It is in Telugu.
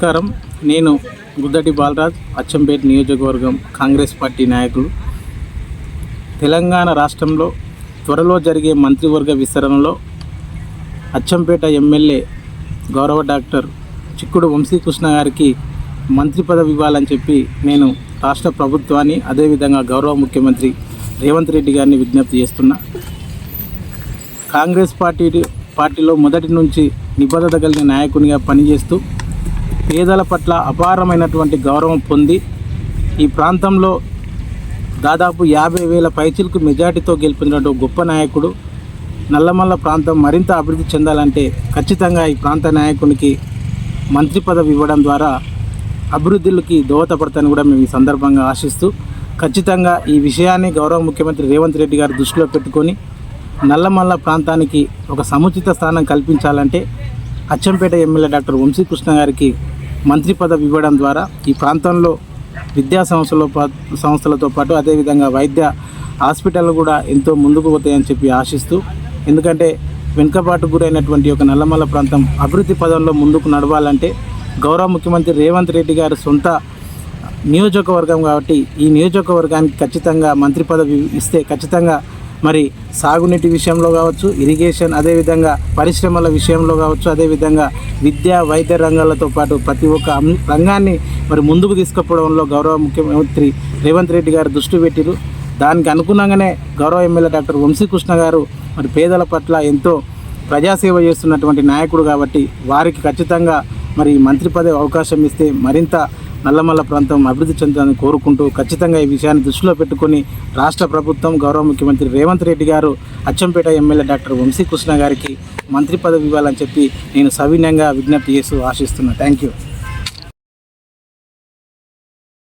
నమస్కారం. నేను గుద్దటి బాలరాజ్ అచ్చంపేట నియోజకవర్గం కాంగ్రెస్ పార్టీ నాయకులు. తెలంగాణ రాష్ట్రంలో త్వరలో జరిగే మంత్రివర్గ విస్తరణలో అచ్చంపేట ఎమ్మెల్యే గౌరవ డాక్టర్ చిక్కుడు వంశీకృష్ణ గారికి మంత్రి పదవి ఇవ్వాలని చెప్పి నేను రాష్ట్ర ప్రభుత్వాన్ని అదేవిధంగా గౌరవ ముఖ్యమంత్రి రేవంత్ రెడ్డి గారిని విజ్ఞప్తి చేస్తున్నా. కాంగ్రెస్ పార్టీ పార్టీలో మొదటి నుంచి నిబద్ధత కలిగిన నాయకునిగా పనిచేస్తూ పేదల పట్ల అపారమైనటువంటి గౌరవం పొంది ఈ ప్రాంతంలో దాదాపు యాభై వేల పైచిలకు మెజార్టీతో గెలిపినటువంటి గొప్ప నాయకుడు నల్లమల్ల ప్రాంతం మరింత అభివృద్ధి చెందాలంటే ఖచ్చితంగా ఈ ప్రాంత నాయకునికి మంత్రి పదవి ఇవ్వడం ద్వారా అభివృద్ధికి దోహదపడతాయని కూడా మేము ఈ సందర్భంగా ఆశిస్తూ ఖచ్చితంగా ఈ విషయాన్ని గౌరవ ముఖ్యమంత్రి రేవంత్ రెడ్డి గారు దృష్టిలో పెట్టుకొని నల్లమల్ల ప్రాంతానికి ఒక సముచిత స్థానం కల్పించాలంటే అచ్చంపేట ఎమ్మెల్యే డాక్టర్ వంశీకృష్ణ గారికి మంత్రి పదవి ఇవ్వడం ద్వారా ఈ ప్రాంతంలో విద్యా సంస్థల సంస్థలతో పాటు అదేవిధంగా వైద్య హాస్పిటల్ కూడా ఎంతో ముందుకు పోతాయని చెప్పి ఆశిస్తూ ఎందుకంటే వెనుకబాటు గురైనటువంటి ఒక నల్లమల్ల ప్రాంతం అభివృద్ధి పదంలో ముందుకు నడవాలంటే గౌరవ ముఖ్యమంత్రి రేవంత్ రెడ్డి గారు సొంత నియోజకవర్గం కాబట్టి ఈ నియోజకవర్గానికి ఖచ్చితంగా మంత్రి పదవి ఇస్తే ఖచ్చితంగా మరి సాగునీటి విషయంలో కావచ్చు ఇరిగేషన్ అదేవిధంగా పరిశ్రమల విషయంలో కావచ్చు అదేవిధంగా విద్య వైద్య రంగాలతో పాటు ప్రతి ఒక్క రంగాన్ని మరి ముందుకు తీసుకుపోవడంలో గౌరవ ముఖ్యమంత్రి రేవంత్ రెడ్డి గారు దృష్టి పెట్టిరు. దానికి అనుగుణంగానే గౌరవ ఎమ్మెల్యే డాక్టర్ వంశీకృష్ణ గారు మరి పేదల పట్ల ఎంతో ప్రజాసేవ చేస్తున్నటువంటి నాయకుడు కాబట్టి వారికి ఖచ్చితంగా మరి మంత్రి పదవి అవకాశం ఇస్తే మరింత నల్లమల్ల ప్రాంతం అభివృద్ధి చెందాలని కోరుకుంటూ ఖచ్చితంగా ఈ విషయాన్ని దృష్టిలో పెట్టుకుని రాష్ట్ర ప్రభుత్వం గౌరవ ముఖ్యమంత్రి రేవంత్ రెడ్డి గారు అచ్చంపేట ఎమ్మెల్యే డాక్టర్ వంశీకృష్ణ గారికి మంత్రి పదవి ఇవ్వాలని చెప్పి నేను సవినయంగా విజ్ఞప్తి చేస్తూ ఆశిస్తున్నాను థ్యాంక్ యూ.